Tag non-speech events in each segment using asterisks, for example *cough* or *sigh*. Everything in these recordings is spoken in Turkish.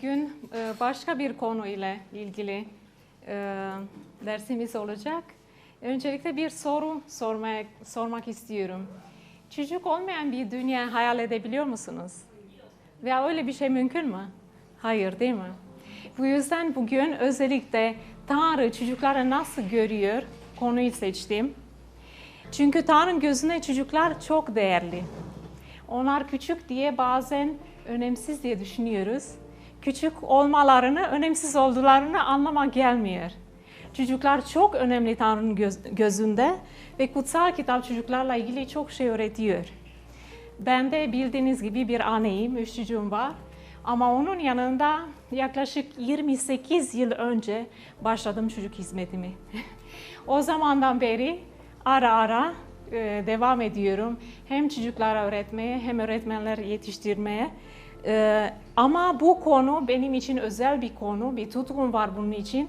bugün e, başka bir konu ile ilgili e, dersimiz olacak. Öncelikle bir soru sormak, sormak istiyorum. Çocuk olmayan bir dünya hayal edebiliyor musunuz? Veya öyle bir şey mümkün mü? Hayır değil mi? Bu yüzden bugün özellikle Tanrı çocukları nasıl görüyor konuyu seçtim. Çünkü Tanrı'nın gözüne çocuklar çok değerli. Onlar küçük diye bazen önemsiz diye düşünüyoruz. Küçük olmalarını, önemsiz olduklarını anlamak gelmiyor. Çocuklar çok önemli Tanrı'nın göz- gözünde ve kutsal kitap çocuklarla ilgili çok şey öğretiyor. Ben de bildiğiniz gibi bir anneyim, üç çocuğum var. Ama onun yanında yaklaşık 28 yıl önce başladım çocuk hizmetimi. *laughs* o zamandan beri ara ara e, devam ediyorum. Hem çocuklara öğretmeye hem öğretmenler yetiştirmeye. E, ama bu konu benim için özel bir konu, bir tutkum var bunun için.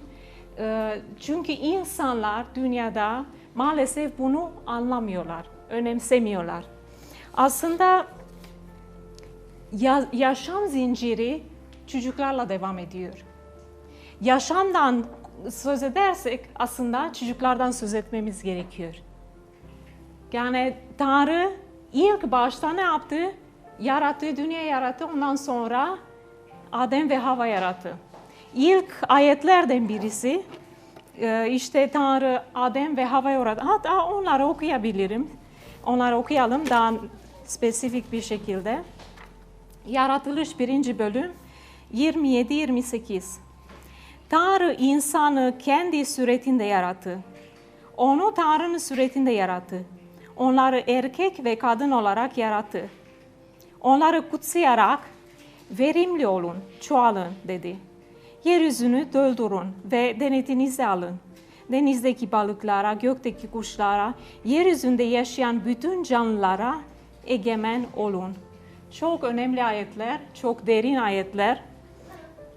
E, çünkü insanlar dünyada maalesef bunu anlamıyorlar, önemsemiyorlar. Aslında ya- yaşam zinciri çocuklarla devam ediyor. Yaşamdan söz edersek aslında çocuklardan söz etmemiz gerekiyor. Yani Tanrı ilk başta ne yaptı? Yarattı, dünya yarattı. Ondan sonra Adem ve Hava yarattı. İlk ayetlerden birisi e, işte Tanrı Adem ve Hava yarattı. Hatta onları okuyabilirim. Onları okuyalım daha spesifik bir şekilde. Yaratılış 1. bölüm 27-28. Tanrı insanı kendi suretinde yarattı. Onu Tanrı'nın suretinde yarattı. Onları erkek ve kadın olarak yarattı. Onları kutsayarak verimli olun, çoğalın dedi. Yeryüzünü doldurun ve denetinize alın. Denizdeki balıklara, gökteki kuşlara, yeryüzünde yaşayan bütün canlılara egemen olun. Çok önemli ayetler, çok derin ayetler.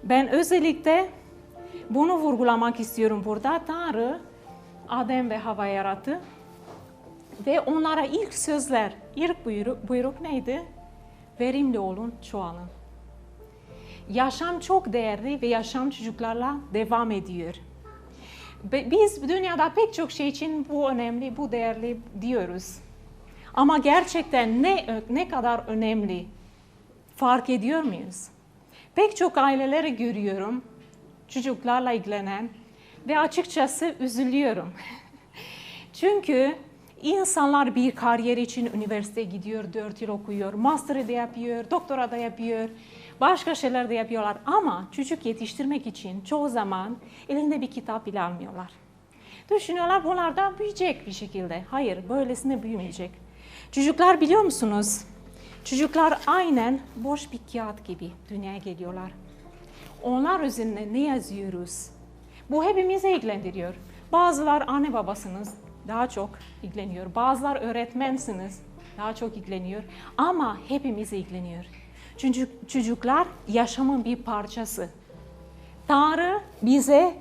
Ben özellikle bunu vurgulamak istiyorum burada. Tanrı Adem ve Hava yarattı. Ve onlara ilk sözler, ilk buyruk, buyruk neydi? Verimli olun, çoğalın. Yaşam çok değerli ve yaşam çocuklarla devam ediyor. Biz dünyada pek çok şey için bu önemli, bu değerli diyoruz. Ama gerçekten ne ne kadar önemli fark ediyor muyuz? Pek çok aileleri görüyorum çocuklarla ilgilenen ve açıkçası üzülüyorum. *laughs* Çünkü insanlar bir kariyer için üniversiteye gidiyor, dört yıl okuyor, master'ı da yapıyor, doktora da yapıyor, başka şeyler de yapıyorlar. Ama çocuk yetiştirmek için çoğu zaman elinde bir kitap bile almıyorlar. Düşünüyorlar bunlar da büyüyecek bir şekilde. Hayır, böylesine büyümeyecek. Çocuklar biliyor musunuz? Çocuklar aynen boş bir kağıt gibi dünyaya geliyorlar. Onlar üzerine ne yazıyoruz? Bu hepimizi ilgilendiriyor. Bazılar anne babasınız, daha çok ilgileniyor. Bazılar öğretmensiniz, daha çok ilgileniyor. Ama hepimizi ilgileniyor. Çünkü çocuklar yaşamın bir parçası. Tanrı bize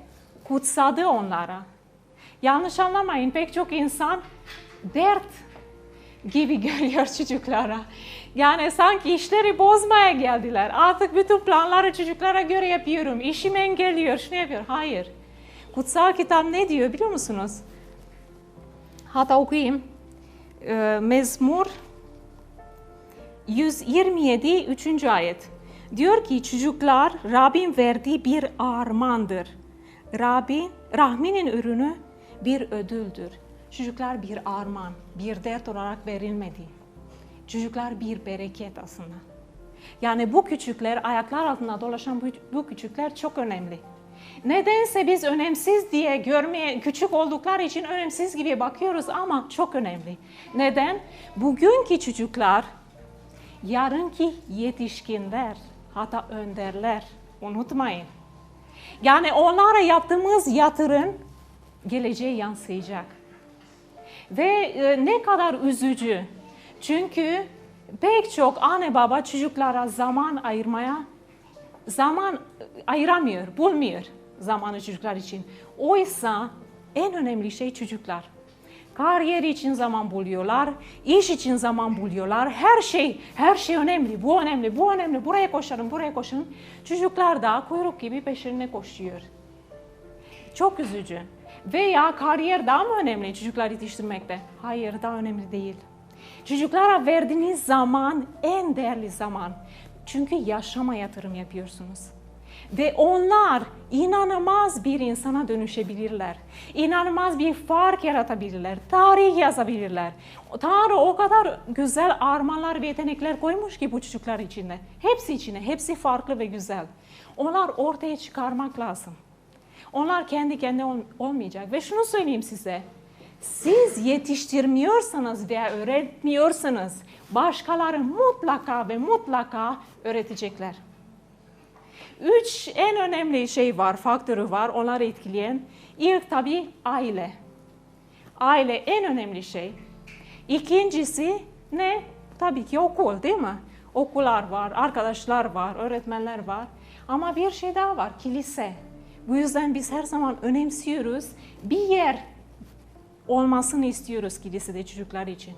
kutsadı onlara. Yanlış anlamayın pek çok insan dert gibi *laughs* görüyor çocuklara. Yani sanki işleri bozmaya geldiler. Artık bütün planları çocuklara göre yapıyorum. İşimi engelliyor, şunu yapıyor. Hayır. Kutsal kitap ne diyor biliyor musunuz? Hatta okuyayım. Ee, Mezmur 127 3. ayet. Diyor ki çocuklar Rabbin verdiği bir armağandır. Rabbin, rahminin ürünü bir ödüldür. Çocuklar bir armağan, bir dert olarak verilmedi. Çocuklar bir bereket aslında. Yani bu küçükler, ayaklar altında dolaşan bu, bu küçükler çok önemli. Nedense biz önemsiz diye görmeye, küçük oldukları için önemsiz gibi bakıyoruz ama çok önemli. Neden? Bugünkü çocuklar, yarınki yetişkinler, hatta önderler. Unutmayın. Yani onlara yaptığımız yatırım geleceğe yansıyacak. Ve e, ne kadar üzücü. Çünkü pek çok anne baba çocuklara zaman ayırmaya zaman ayıramıyor, bulmuyor zamanı çocuklar için. Oysa en önemli şey çocuklar. Kariyer için zaman buluyorlar, iş için zaman buluyorlar. Her şey, her şey önemli. Bu önemli, bu önemli. Buraya koşalım, buraya koşalım. Çocuklar da kuyruk gibi peşine koşuyor. Çok üzücü. Veya kariyer daha mı önemli çocuklar yetiştirmekte? Hayır, daha önemli değil. Çocuklara verdiğiniz zaman en değerli zaman. Çünkü yaşama yatırım yapıyorsunuz. Ve onlar inanılmaz bir insana dönüşebilirler. İnanılmaz bir fark yaratabilirler. Tarih yazabilirler. Tanrı o kadar güzel armağanlar ve yetenekler koymuş ki bu çocuklar içinde. Hepsi içine, hepsi farklı ve güzel. Onlar ortaya çıkarmak lazım. Onlar kendi kendine ol- olmayacak. Ve şunu söyleyeyim size. Siz yetiştirmiyorsanız veya öğretmiyorsanız başkaları mutlaka ve mutlaka öğretecekler. Üç en önemli şey var, faktörü var onları etkileyen. İlk tabii aile. Aile en önemli şey. İkincisi ne? Tabii ki okul değil mi? Okullar var, arkadaşlar var, öğretmenler var. Ama bir şey daha var, kilise. Bu yüzden biz her zaman önemsiyoruz. Bir yer olmasını istiyoruz kilisede çocuklar için.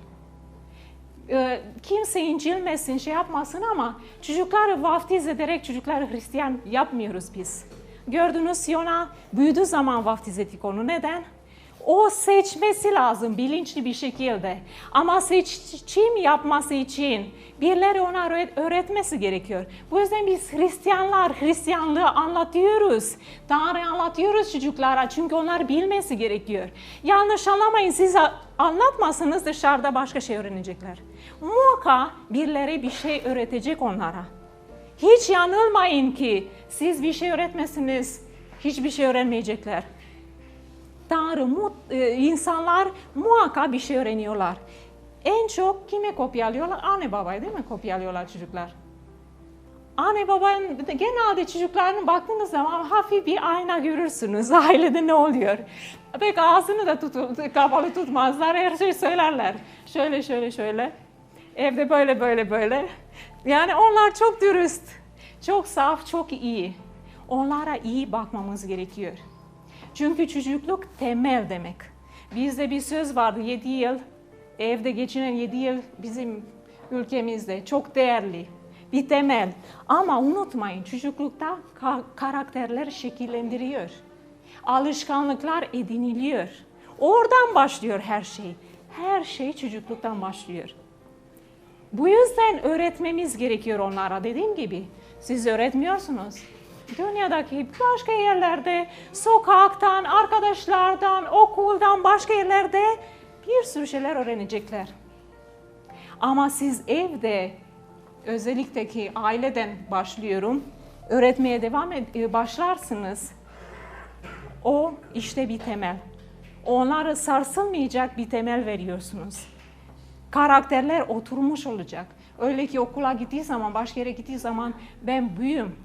Ee, kimse incilmesin, şey yapmasın ama çocukları vaftiz ederek çocukları Hristiyan yapmıyoruz biz. Gördünüz Yona büyüdüğü zaman vaftiz ettik onu. Neden? O seçmesi lazım bilinçli bir şekilde. Ama seçim yapması için birileri ona öğret- öğretmesi gerekiyor. Bu yüzden biz Hristiyanlar Hristiyanlığı anlatıyoruz. Tanrı anlatıyoruz çocuklara çünkü onlar bilmesi gerekiyor. Yanlış anlamayın siz anlatmasanız dışarıda başka şey öğrenecekler. Muhakkak birileri bir şey öğretecek onlara. Hiç yanılmayın ki siz bir şey öğretmesiniz, hiçbir şey öğrenmeyecekler. Tanrı, mu- e, insanlar muhakkak bir şey öğreniyorlar. En çok kime kopyalıyorlar? Anne babaya değil mi kopyalıyorlar çocuklar? Anne babanın genelde çocukların baktığınız zaman hafif bir ayna görürsünüz. *laughs* Ailede ne oluyor? Pek ağzını da tutu, kapalı tutmazlar. Her şeyi söylerler. Şöyle şöyle şöyle. Evde böyle böyle böyle. Yani onlar çok dürüst. Çok saf, çok iyi. Onlara iyi bakmamız gerekiyor. Çünkü çocukluk temel demek. Bizde bir söz vardı 7 yıl, evde geçinen 7 yıl bizim ülkemizde çok değerli bir temel. Ama unutmayın çocuklukta ka- karakterler şekillendiriyor. Alışkanlıklar ediniliyor. Oradan başlıyor her şey. Her şey çocukluktan başlıyor. Bu yüzden öğretmemiz gerekiyor onlara dediğim gibi. Siz öğretmiyorsunuz. Dünyadaki başka yerlerde, sokaktan, arkadaşlardan, okuldan, başka yerlerde bir sürü şeyler öğrenecekler. Ama siz evde, özellikle ki aileden başlıyorum, öğretmeye devam ed- başlarsınız. O işte bir temel. Onlara sarsılmayacak bir temel veriyorsunuz karakterler oturmuş olacak. Öyle ki okula gittiği zaman, başka yere gittiği zaman ben büyüğüm.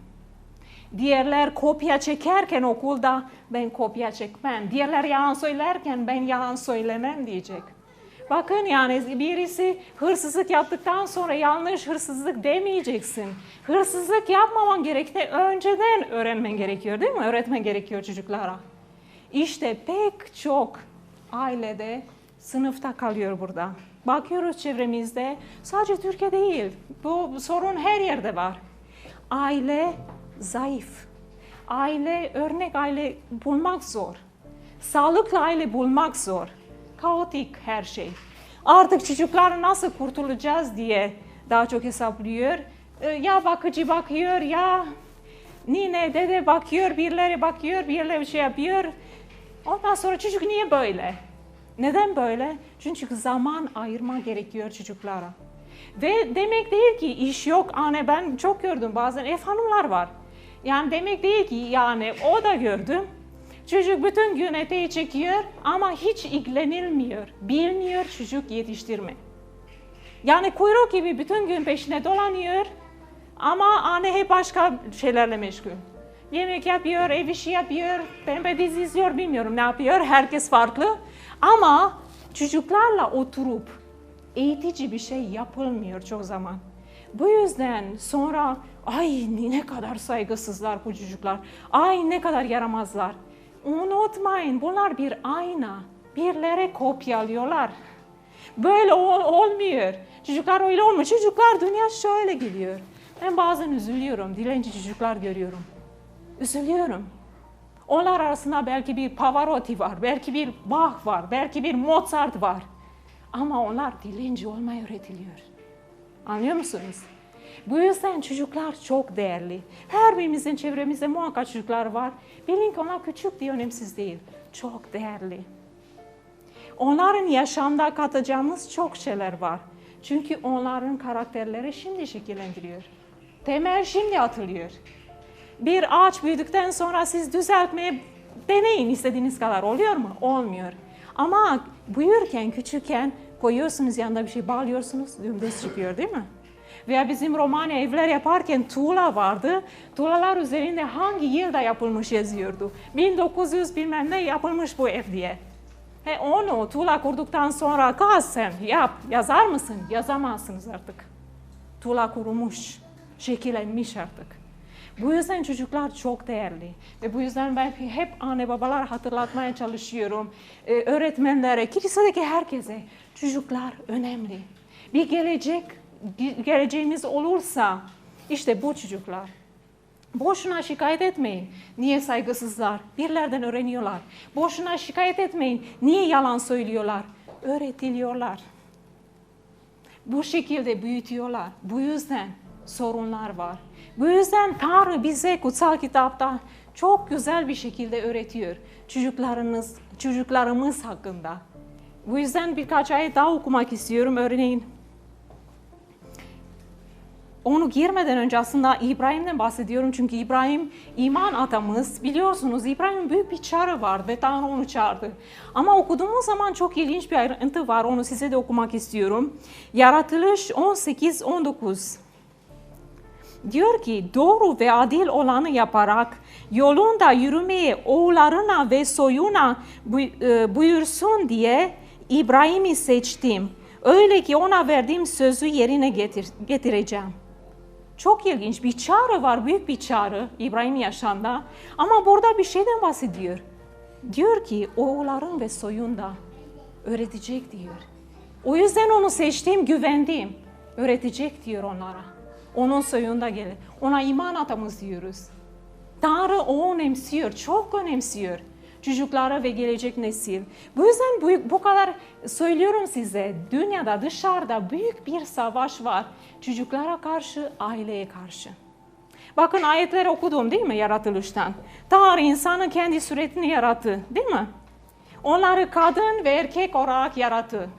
Diğerler kopya çekerken okulda ben kopya çekmem. Diğerler yalan söylerken ben yalan söylemem diyecek. Bakın yani birisi hırsızlık yaptıktan sonra yanlış hırsızlık demeyeceksin. Hırsızlık yapmaman gerektiğini önceden öğrenmen gerekiyor değil mi? Öğretmen gerekiyor çocuklara. İşte pek çok ailede sınıfta kalıyor burada. Bakıyoruz çevremizde, sadece Türkiye değil, bu sorun her yerde var. Aile zayıf. Aile, örnek aile bulmak zor. Sağlıklı aile bulmak zor. Kaotik her şey. Artık çocukları nasıl kurtulacağız diye daha çok hesaplıyor. Ee, Ya bakıcı bakıyor ya nine dede bakıyor, birileri bakıyor, birileri bir şey yapıyor. Ondan sonra çocuk niye böyle? Neden böyle? Çünkü zaman ayırma gerekiyor çocuklara. Ve demek değil ki iş yok anne ben çok gördüm bazen ev hanımlar var. Yani demek değil ki yani o da gördüm. Çocuk bütün gün eteği çekiyor ama hiç ilgilenilmiyor. Bilmiyor çocuk yetiştirme. Yani kuyruk gibi bütün gün peşine dolanıyor ama anne hep başka şeylerle meşgul. Yemek yapıyor, ev işi yapıyor, pembe dizi izliyor bilmiyorum ne yapıyor. Herkes farklı. Ama çocuklarla oturup eğitici bir şey yapılmıyor çok zaman. Bu yüzden sonra ay ne kadar saygısızlar bu çocuklar. Ay ne kadar yaramazlar. Unutmayın bunlar bir ayna. Birlere kopyalıyorlar. Böyle ol- olmuyor. Çocuklar öyle olmuyor. Çocuklar dünya şöyle geliyor. Ben bazen üzülüyorum. Dilenci çocuklar görüyorum. Üzülüyorum. Onlar arasında belki bir Pavarotti var, belki bir Bach var, belki bir Mozart var. Ama onlar dilenci olmayı öğretiliyor. Anlıyor musunuz? Bu yüzden çocuklar çok değerli. Her birimizin çevremizde muhakkak çocuklar var. Bilin ki onlar küçük diye önemsiz değil. Çok değerli. Onların yaşamda katacağımız çok şeyler var. Çünkü onların karakterleri şimdi şekillendiriyor. Temel şimdi atılıyor. Bir ağaç büyüdükten sonra siz düzeltmeye deneyin istediğiniz kadar. Oluyor mu? Olmuyor. Ama büyürken, küçükken koyuyorsunuz yanında bir şey bağlıyorsunuz, dümdüz çıkıyor değil mi? Veya bizim Romanya evler yaparken tuğla vardı. Tuğlalar üzerinde hangi yılda yapılmış yazıyordu. 1900 bilmem ne yapılmış bu ev diye. He onu tuğla kurduktan sonra kaz sen yap. Yazar mısın? Yazamazsınız artık. Tuğla kurumuş, şekillenmiş artık. Bu yüzden çocuklar çok değerli ve bu yüzden ben hep anne babalar hatırlatmaya çalışıyorum. Ee, öğretmenlere, kilisedeki herkese çocuklar önemli. Bir gelecek ge- geleceğimiz olursa işte bu çocuklar. Boşuna şikayet etmeyin. Niye saygısızlar? Birlerden öğreniyorlar. Boşuna şikayet etmeyin. Niye yalan söylüyorlar? Öğretiliyorlar. Bu şekilde büyütüyorlar. Bu yüzden sorunlar var. Bu yüzden Tanrı bize kutsal kitapta çok güzel bir şekilde öğretiyor çocuklarınız, çocuklarımız hakkında. Bu yüzden birkaç ayet daha okumak istiyorum. Örneğin onu girmeden önce aslında İbrahim'den bahsediyorum çünkü İbrahim iman atamız. Biliyorsunuz İbrahim'in büyük bir çağrı vardı ve Tanrı onu çağırdı. Ama okuduğumuz zaman çok ilginç bir ayrıntı var. Onu size de okumak istiyorum. Yaratılış 18-19. Diyor ki doğru ve adil olanı yaparak yolunda yürümeye oğullarına ve soyuna e, buyursun diye İbrahim'i seçtim. Öyle ki ona verdiğim sözü yerine getir, getireceğim. Çok ilginç bir çağrı var, büyük bir çağrı İbrahim yaşamda. Ama burada bir şeyden bahsediyor. Diyor ki oğulların ve soyunda öğretecek diyor. O yüzden onu seçtim, güvendim. Öğretecek diyor onlara. Onun soyunda gelir. Ona iman atamız diyoruz. Tanrı o önemsiyor, çok önemsiyor çocuklara ve gelecek nesil. Bu yüzden bu, bu kadar söylüyorum size, dünyada dışarıda büyük bir savaş var çocuklara karşı, aileye karşı. Bakın ayetleri okudum değil mi yaratılıştan? Tanrı insanın kendi suretini yarattı değil mi? Onları kadın ve erkek olarak yarattı.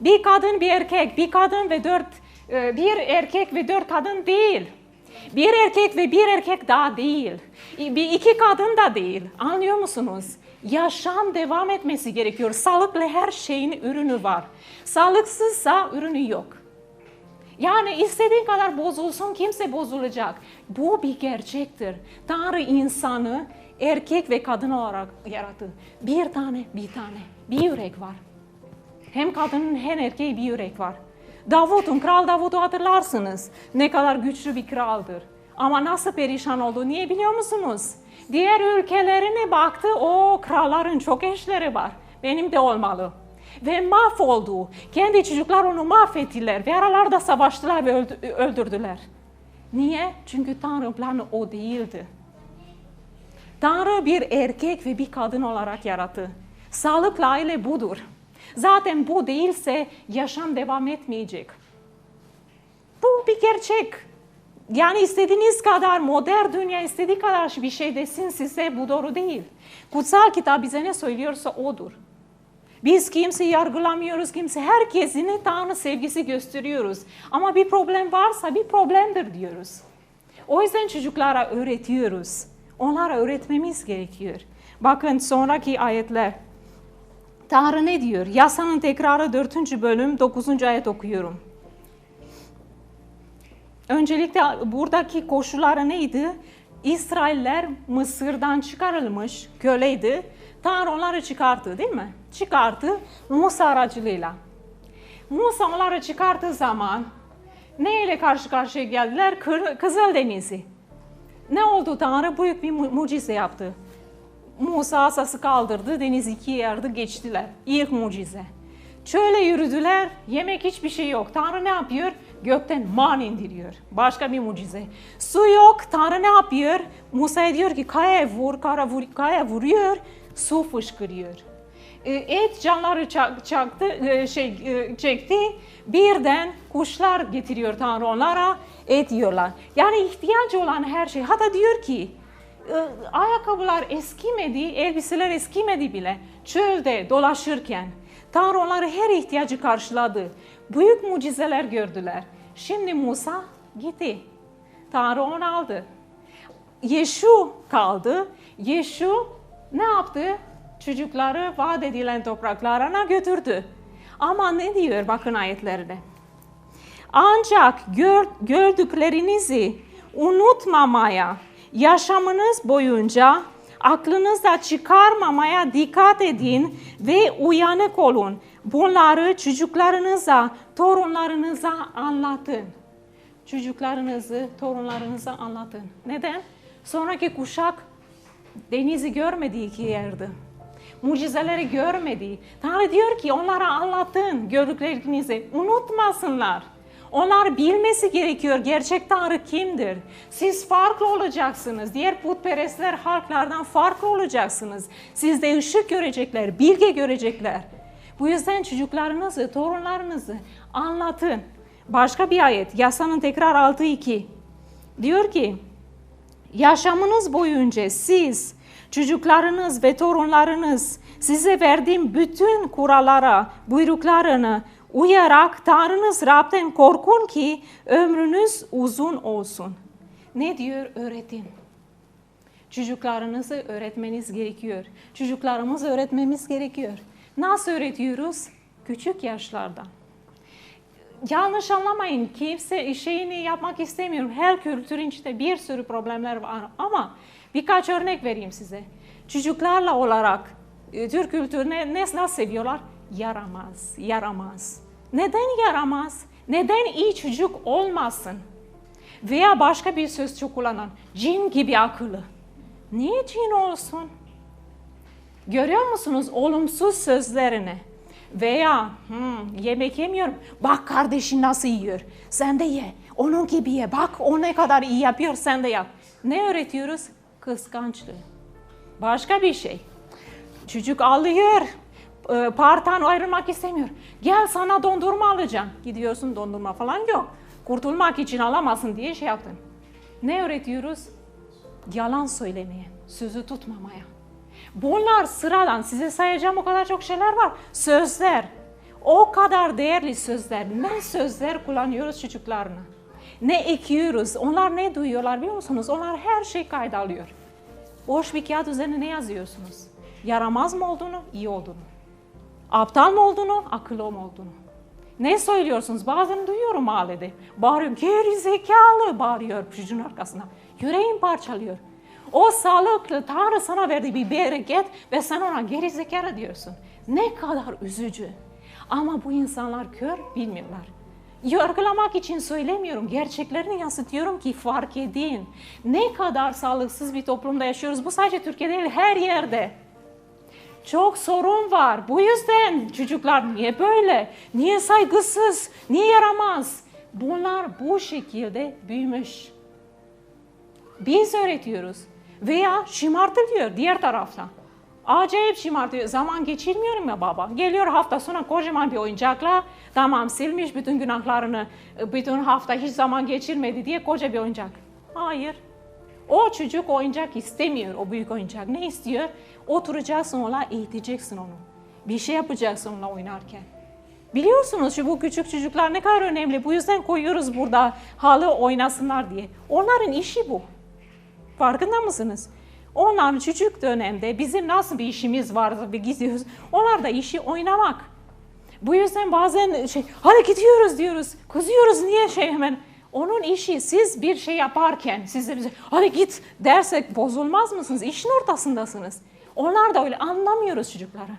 Bir kadın bir erkek, bir kadın ve dört, e, bir erkek ve dört kadın değil. Bir erkek ve bir erkek daha değil. Bir iki kadın da değil. Anlıyor musunuz? Yaşam devam etmesi gerekiyor. Sağlıklı her şeyin ürünü var. Sağlıksızsa ürünü yok. Yani istediğin kadar bozulsun kimse bozulacak. Bu bir gerçektir. Tanrı insanı erkek ve kadın olarak yarattı. Bir tane, bir tane. Bir yürek var. Hem kadının hem erkeği bir yürek var. Davut'un, Kral Davut'u hatırlarsınız. Ne kadar güçlü bir kraldır. Ama nasıl perişan oldu niye biliyor musunuz? Diğer ülkelerine baktı, o kralların çok eşleri var. Benim de olmalı. Ve mahvoldu. Kendi çocuklar onu mahvettiler ve aralarda savaştılar ve öldü- öldürdüler. Niye? Çünkü Tanrı planı o değildi. Tanrı bir erkek ve bir kadın olarak yarattı. Sağlıklı aile budur. Zaten bu değilse yaşam devam etmeyecek. Bu bir gerçek. Yani istediğiniz kadar modern dünya istediği kadar bir şey desin size bu doğru değil. Kutsal kitap bize ne söylüyorsa odur. Biz kimseyi yargılamıyoruz, kimse herkesine Tanrı sevgisi gösteriyoruz. Ama bir problem varsa bir problemdir diyoruz. O yüzden çocuklara öğretiyoruz. Onlara öğretmemiz gerekiyor. Bakın sonraki ayetler. Tanrı ne diyor? Yasanın tekrarı 4. bölüm 9. ayet okuyorum. Öncelikle buradaki koşulları neydi? İsrailler Mısır'dan çıkarılmış köleydi. Tanrı onları çıkarttı değil mi? Çıkarttı Musa aracılığıyla. Musa onları çıkarttığı zaman ne ile karşı karşıya geldiler? Kır- Kızıldeniz'i. Ne oldu Tanrı? Büyük bir mu- mucize yaptı. Musa asası kaldırdı, deniz ikiye yardı, geçtiler. İlk mucize. Çöle yürüdüler, yemek hiçbir şey yok. Tanrı ne yapıyor? Gökten man indiriyor. Başka bir mucize. Su yok, Tanrı ne yapıyor? Musa'ya diyor ki kaya vur, kara vur, kaya vuruyor, su fışkırıyor. E, Et canları çak- çaktı, e, şey e, çekti. Birden kuşlar getiriyor Tanrı onlara, et yiyorlar. Yani ihtiyaç olan her şey. Hatta diyor ki ayakkabılar eskimedi, elbiseler eskimedi bile. Çölde dolaşırken Tanrı onları her ihtiyacı karşıladı. Büyük mucizeler gördüler. Şimdi Musa gitti. Tanrı onu aldı. Yeşu kaldı. Yeşu ne yaptı? Çocukları vaat edilen topraklarına götürdü. Ama ne diyor bakın ayetlerine. Ancak gör, gördüklerinizi unutmamaya, yaşamınız boyunca aklınızda çıkarmamaya dikkat edin ve uyanık olun. Bunları çocuklarınıza, torunlarınıza anlatın. Çocuklarınızı, torunlarınıza anlatın. Neden? Sonraki kuşak denizi görmediği iki yerde. Mucizeleri görmedi. Tanrı diyor ki onlara anlatın gördüklerinizi. Unutmasınlar. Onlar bilmesi gerekiyor gerçek Tanrı kimdir. Siz farklı olacaksınız. Diğer putperestler halklardan farklı olacaksınız. Sizde ışık görecekler, bilge görecekler. Bu yüzden çocuklarınızı, torunlarınızı anlatın. Başka bir ayet. Yasanın tekrar 6.2. Diyor ki Yaşamınız boyunca siz, çocuklarınız ve torunlarınız size verdiğim bütün kurallara, buyruklarını uyarak Tanrınız Rab'den korkun ki ömrünüz uzun olsun. Ne diyor? Öğretin. Çocuklarınızı öğretmeniz gerekiyor. Çocuklarımızı öğretmemiz gerekiyor. Nasıl öğretiyoruz? Küçük yaşlardan yanlış anlamayın. Kimse şeyini yapmak istemiyorum. Her kültürün içinde bir sürü problemler var ama birkaç örnek vereyim size. Çocuklarla olarak e, Türk kültürüne ne, nasıl seviyorlar? Yaramaz, yaramaz. Neden yaramaz? Neden iyi çocuk olmasın? Veya başka bir söz çok kullanan, cin gibi akıllı. Niye cin olsun? Görüyor musunuz olumsuz sözlerini? Veya hmm, yemek yemiyorum. Bak kardeşin nasıl yiyor. Sen de ye. Onun gibi ye. Bak o ne kadar iyi yapıyor sen de yap. Ne öğretiyoruz? Kıskançlığı. Başka bir şey. Çocuk ağlıyor. E, Partan ayrılmak istemiyor. Gel sana dondurma alacağım. Gidiyorsun dondurma falan yok. Kurtulmak için alamazsın diye şey yaptın. Ne öğretiyoruz? Yalan söylemeye, sözü tutmamaya. Bunlar sıradan size sayacağım o kadar çok şeyler var. Sözler. O kadar değerli sözler. Ne sözler kullanıyoruz çocuklarına? Ne ekiyoruz? Onlar ne duyuyorlar biliyor musunuz? Onlar her şey kayda alıyor. Boş bir kağıt üzerine ne yazıyorsunuz? Yaramaz mı olduğunu, iyi olduğunu. Aptal mı olduğunu, akıllı mı olduğunu. Ne söylüyorsunuz? Bazen duyuyorum mahallede. Bağırıyor, geri zekalı bağırıyor çocuğun arkasına. Yüreğim parçalıyor. O sağlıklı Tanrı sana verdiği bir bereket ve sen ona geri zekalı diyorsun. Ne kadar üzücü. Ama bu insanlar kör bilmiyorlar. Yargılamak için söylemiyorum. Gerçeklerini yansıtıyorum ki fark edin. Ne kadar sağlıksız bir toplumda yaşıyoruz. Bu sadece Türkiye'de değil her yerde. Çok sorun var. Bu yüzden çocuklar niye böyle? Niye saygısız? Niye yaramaz? Bunlar bu şekilde büyümüş. Biz öğretiyoruz. Veya şımartılıyor diğer taraftan. Acayip şımartıyor. Zaman geçirmiyorum ya baba. Geliyor hafta sonu kocaman bir oyuncakla tamam silmiş bütün günahlarını bütün hafta hiç zaman geçirmedi diye koca bir oyuncak. Hayır. O çocuk oyuncak istemiyor o büyük oyuncak. Ne istiyor? Oturacaksın ona eğiteceksin onu. Bir şey yapacaksın onunla oynarken. Biliyorsunuz şu bu küçük çocuklar ne kadar önemli. Bu yüzden koyuyoruz burada halı oynasınlar diye. Onların işi bu. Farkında mısınız? Onlar küçük dönemde bizim nasıl bir işimiz vardı bir gidiyoruz. Onlar da işi oynamak. Bu yüzden bazen şey hadi gidiyoruz diyoruz. Kızıyoruz niye şey hemen. Onun işi siz bir şey yaparken siz de bize hadi git dersek bozulmaz mısınız? İşin ortasındasınız. Onlar da öyle anlamıyoruz çocukları.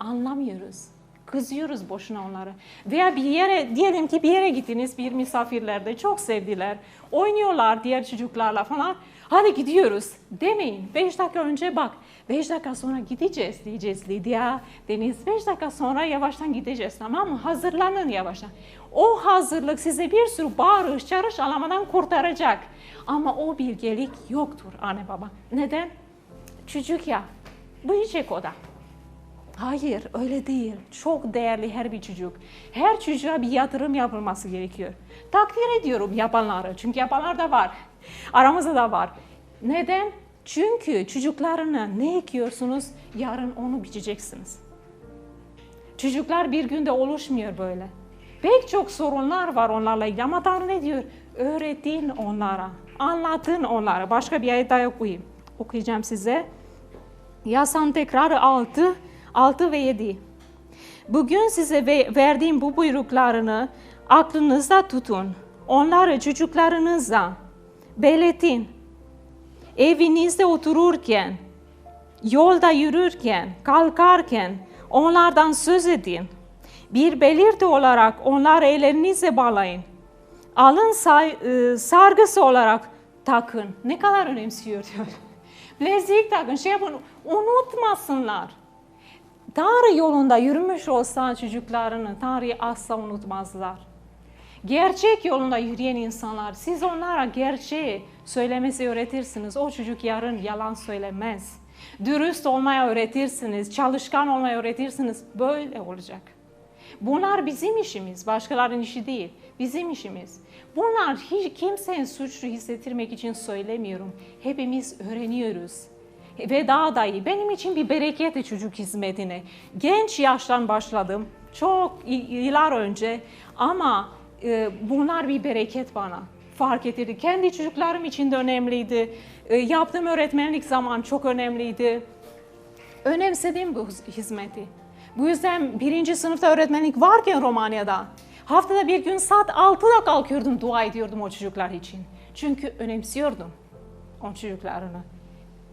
Anlamıyoruz. Kızıyoruz boşuna onları. Veya bir yere diyelim ki bir yere gittiniz bir misafirlerde çok sevdiler. Oynuyorlar diğer çocuklarla falan. Hadi gidiyoruz demeyin. Beş dakika önce bak 5 dakika sonra gideceğiz diyeceğiz Lidya, Deniz. 5 dakika sonra yavaştan gideceğiz tamam mı? Hazırlanın yavaştan. O hazırlık size bir sürü bağırış, çağırış alamadan kurtaracak. Ama o bilgelik yoktur anne baba. Neden? Çocuk ya, büyüyecek o da. Hayır öyle değil. Çok değerli her bir çocuk. Her çocuğa bir yatırım yapılması gerekiyor. Takdir ediyorum yapanları. Çünkü yapanlar da var. Aramızda da var. Neden? Çünkü çocuklarına ne ekiyorsunuz yarın onu biçeceksiniz. Çocuklar bir günde oluşmuyor böyle. Pek çok sorunlar var onlarla ilgili ama Tanrı ne diyor? Öğretin onlara, anlatın onlara. Başka bir ayet daha okuyayım. Okuyacağım size. Yasan tekrarı 6, 6 ve 7. Bugün size verdiğim bu buyruklarını aklınızda tutun. Onları çocuklarınıza belletin. Evinizde otururken, yolda yürürken, kalkarken onlardan söz edin. Bir belirti olarak onları ellerinize bağlayın. Alın e, sargısı olarak takın. Ne kadar önemsiyor diyor. Bilezik takın, şey yapın, unutmasınlar. Tanrı yolunda yürümüş olsa çocuklarını Tanrı'yı asla unutmazlar. Gerçek yolunda yürüyen insanlar, siz onlara gerçeği söylemesi öğretirsiniz. O çocuk yarın yalan söylemez. Dürüst olmaya öğretirsiniz, çalışkan olmaya öğretirsiniz. Böyle olacak. Bunlar bizim işimiz, başkalarının işi değil. Bizim işimiz. Bunlar hiç kimsenin suçlu hissettirmek için söylemiyorum. Hepimiz öğreniyoruz ve daha da iyi. Benim için bir bereketi çocuk hizmetine. Genç yaştan başladım. Çok yıllar önce ama e, bunlar bir bereket bana. Fark ettirdi. Kendi çocuklarım için de önemliydi. E, yaptığım öğretmenlik zaman çok önemliydi. Önemsedim bu hizmeti. Bu yüzden birinci sınıfta öğretmenlik varken Romanya'da haftada bir gün saat 6'da kalkıyordum, dua ediyordum o çocuklar için. Çünkü önemsiyordum o çocuklarını.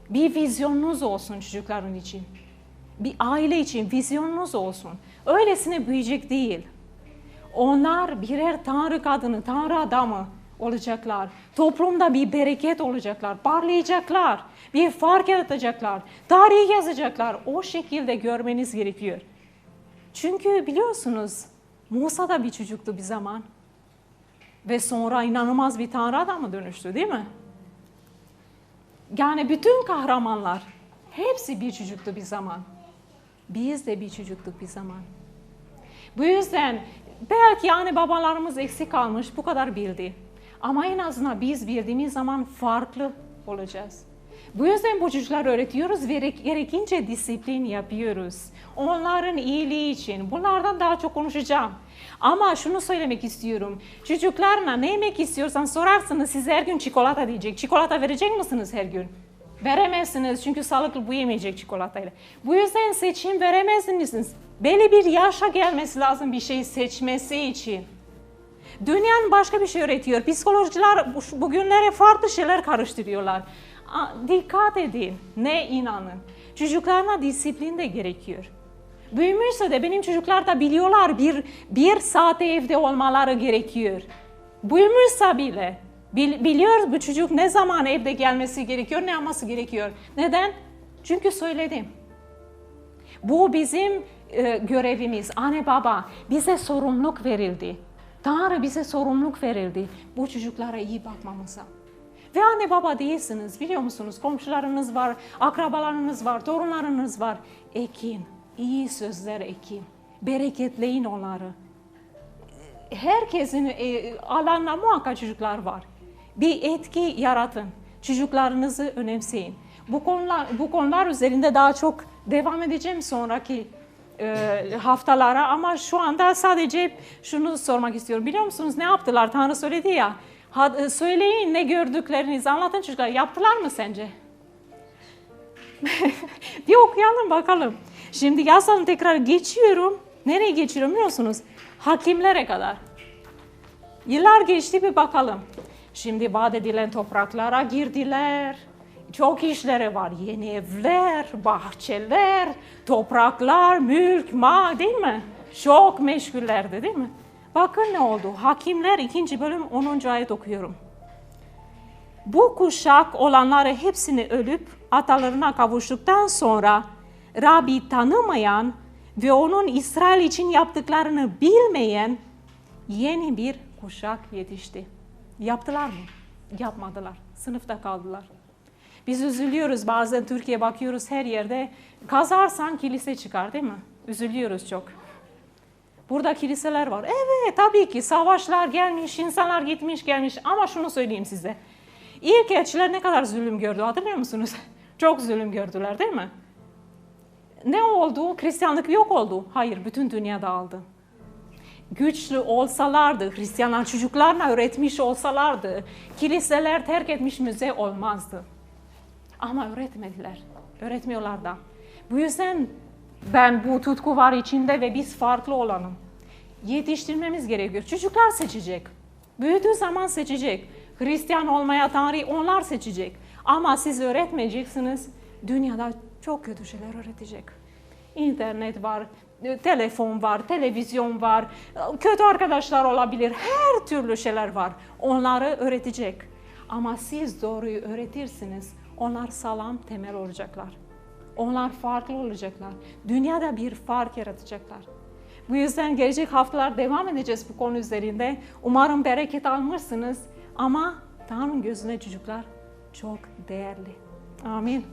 Bir vizyonunuz olsun çocukların için. Bir aile için vizyonunuz olsun. Öylesine büyüyecek değil. Onlar birer tanrı kadını, tanrı adamı olacaklar. Toplumda bir bereket olacaklar, parlayacaklar, bir fark yaratacaklar, tarih yazacaklar. O şekilde görmeniz gerekiyor. Çünkü biliyorsunuz Musa da bir çocuktu bir zaman. Ve sonra inanılmaz bir tanrı adamı dönüştü değil mi? Yani bütün kahramanlar hepsi bir çocuktu bir zaman. Biz de bir çocuktuk bir zaman. Bu yüzden belki yani babalarımız eksik kalmış bu kadar bildi. Ama en azından biz bildiğimiz zaman farklı olacağız. Bu yüzden bu çocuklar öğretiyoruz ve gerekince disiplin yapıyoruz. Onların iyiliği için. Bunlardan daha çok konuşacağım. Ama şunu söylemek istiyorum. Çocuklarına ne yemek istiyorsan sorarsınız size her gün çikolata diyecek. Çikolata verecek misiniz her gün? Veremezsiniz çünkü sağlıklı bu yemeyecek çikolatayla. Bu yüzden seçim veremezsiniz. Belli bir yaşa gelmesi lazım bir şey seçmesi için. Dünyanın başka bir şey öğretiyor. Psikologlar bugünlere farklı şeyler karıştırıyorlar. Dikkat edin, ne inanın. Çocuklarına disiplin de gerekiyor. Büyümüşse de benim çocuklar da biliyorlar bir, bir saate evde olmaları gerekiyor. Büyümüşse bile bil, biliyor bu çocuk ne zaman evde gelmesi gerekiyor, ne yapması gerekiyor. Neden? Çünkü söyledim. Bu bizim e, görevimiz. Anne baba bize sorumluluk verildi. Tanrı bize sorumluluk verildi. Bu çocuklara iyi bakmamıza. Ve anne baba değilsiniz biliyor musunuz? Komşularınız var, akrabalarınız var, torunlarınız var. Ekin, iyi sözler ekin. Bereketleyin onları. Herkesin e, alanla muhakkak çocuklar var. Bir etki yaratın. Çocuklarınızı önemseyin. Bu konular, bu konular üzerinde daha çok devam edeceğim sonraki e, haftalara ama şu anda sadece şunu sormak istiyorum. Biliyor musunuz ne yaptılar? Tanrı söyledi ya. Ha, söyleyin ne gördüklerinizi anlatın çocuklar. Yaptılar mı sence? *laughs* bir okuyalım bakalım. Şimdi yasanı tekrar geçiyorum. Nereye geçiyorum biliyorsunuz? Hakimlere kadar. Yıllar geçti bir bakalım. Şimdi vaat edilen topraklara girdiler. Çok işleri var. Yeni evler, bahçeler, topraklar, mülk, ma değil mi? Çok meşgullerdi değil mi? Bakın ne oldu? Hakimler 2. bölüm 10. ayet okuyorum. Bu kuşak olanları hepsini ölüp atalarına kavuştuktan sonra Rabbi tanımayan ve onun İsrail için yaptıklarını bilmeyen yeni bir kuşak yetişti. Yaptılar mı? Yapmadılar. Sınıfta kaldılar. Biz üzülüyoruz bazen Türkiye bakıyoruz her yerde kazarsan kilise çıkar değil mi? Üzülüyoruz çok. Burada kiliseler var. Evet tabii ki savaşlar gelmiş, insanlar gitmiş gelmiş ama şunu söyleyeyim size. İlk elçiler ne kadar zulüm gördü hatırlıyor musunuz? *laughs* Çok zulüm gördüler değil mi? Ne oldu? Hristiyanlık yok oldu. Hayır, bütün dünya dağıldı. Güçlü olsalardı, Hristiyanlar çocuklarına öğretmiş olsalardı, kiliseler terk etmiş müze olmazdı. Ama öğretmediler. Öğretmiyorlar da. Bu yüzden ben bu tutku var içinde ve biz farklı olalım. Yetiştirmemiz gerekiyor. Çocuklar seçecek. Büyüdüğü zaman seçecek. Hristiyan olmaya Tanrı onlar seçecek. Ama siz öğretmeyeceksiniz. Dünyada çok kötü şeyler öğretecek. İnternet var, telefon var, televizyon var, kötü arkadaşlar olabilir. Her türlü şeyler var. Onları öğretecek. Ama siz doğruyu öğretirsiniz. Onlar sağlam temel olacaklar. Onlar farklı olacaklar. Dünyada bir fark yaratacaklar. Bu yüzden gelecek haftalar devam edeceğiz bu konu üzerinde. Umarım bereket almışsınız. Ama Tanrı'nın gözüne çocuklar çok değerli. Amin.